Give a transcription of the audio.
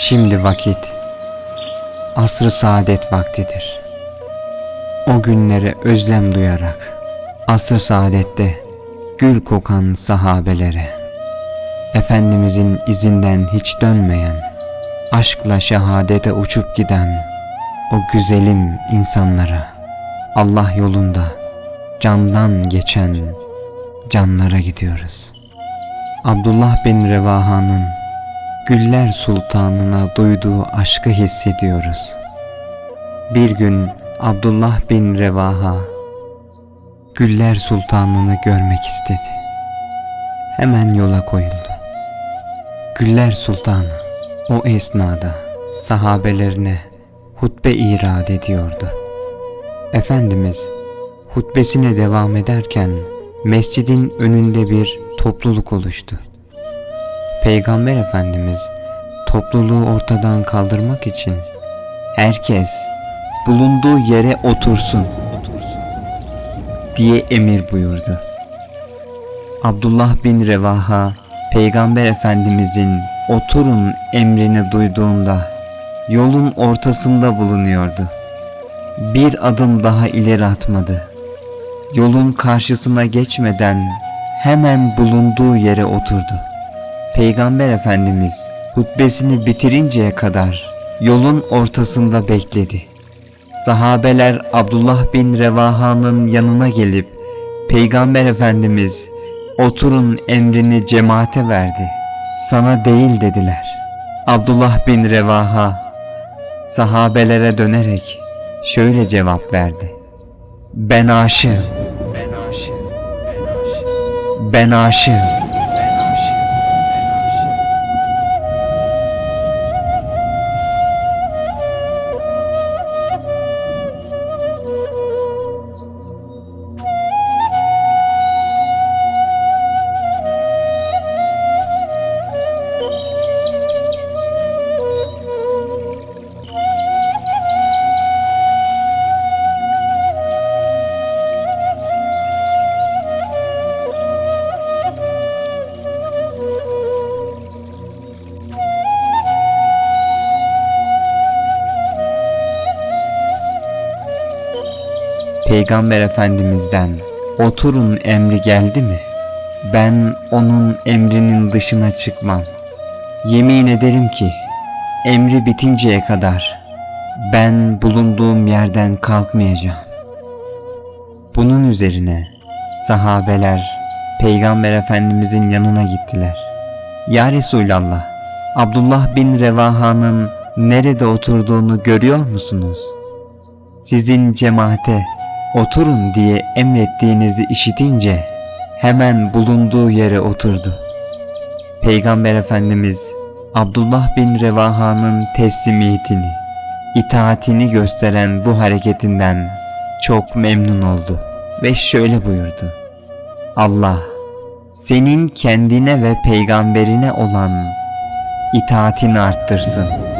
Şimdi vakit asr-ı saadet vaktidir. O günlere özlem duyarak asr-ı saadette gül kokan sahabelere Efendimizin izinden hiç dönmeyen aşkla şehadete uçup giden o güzelim insanlara Allah yolunda candan geçen canlara gidiyoruz. Abdullah bin Revaha'nın Güller Sultanına duyduğu aşkı hissediyoruz. Bir gün Abdullah bin Revaha Güller Sultanını görmek istedi. Hemen yola koyuldu. Güller Sultanı o esnada sahabelerine hutbe irad ediyordu. Efendimiz hutbesine devam ederken mescidin önünde bir topluluk oluştu. Peygamber Efendimiz topluluğu ortadan kaldırmak için herkes bulunduğu yere otursun diye emir buyurdu. Abdullah bin Revaha Peygamber Efendimizin oturun emrini duyduğunda yolun ortasında bulunuyordu. Bir adım daha ileri atmadı. Yolun karşısına geçmeden hemen bulunduğu yere oturdu. Peygamber Efendimiz hutbesini bitirinceye kadar yolun ortasında bekledi. Sahabeler Abdullah bin Revaha'nın yanına gelip Peygamber Efendimiz oturun emrini cemaate verdi. Sana değil dediler. Abdullah bin Revaha sahabelere dönerek şöyle cevap verdi. Ben aşığım. Ben aşığım. Ben aşığım. Peygamber Efendimiz'den oturun emri geldi mi? Ben onun emrinin dışına çıkmam. Yemin ederim ki emri bitinceye kadar ben bulunduğum yerden kalkmayacağım. Bunun üzerine sahabeler Peygamber Efendimizin yanına gittiler. Ya Resulallah, Abdullah bin Revaha'nın nerede oturduğunu görüyor musunuz? Sizin cemaate oturun diye emrettiğinizi işitince hemen bulunduğu yere oturdu. Peygamber Efendimiz Abdullah bin Revaha'nın teslimiyetini, itaatini gösteren bu hareketinden çok memnun oldu ve şöyle buyurdu. Allah senin kendine ve peygamberine olan itaatini arttırsın.''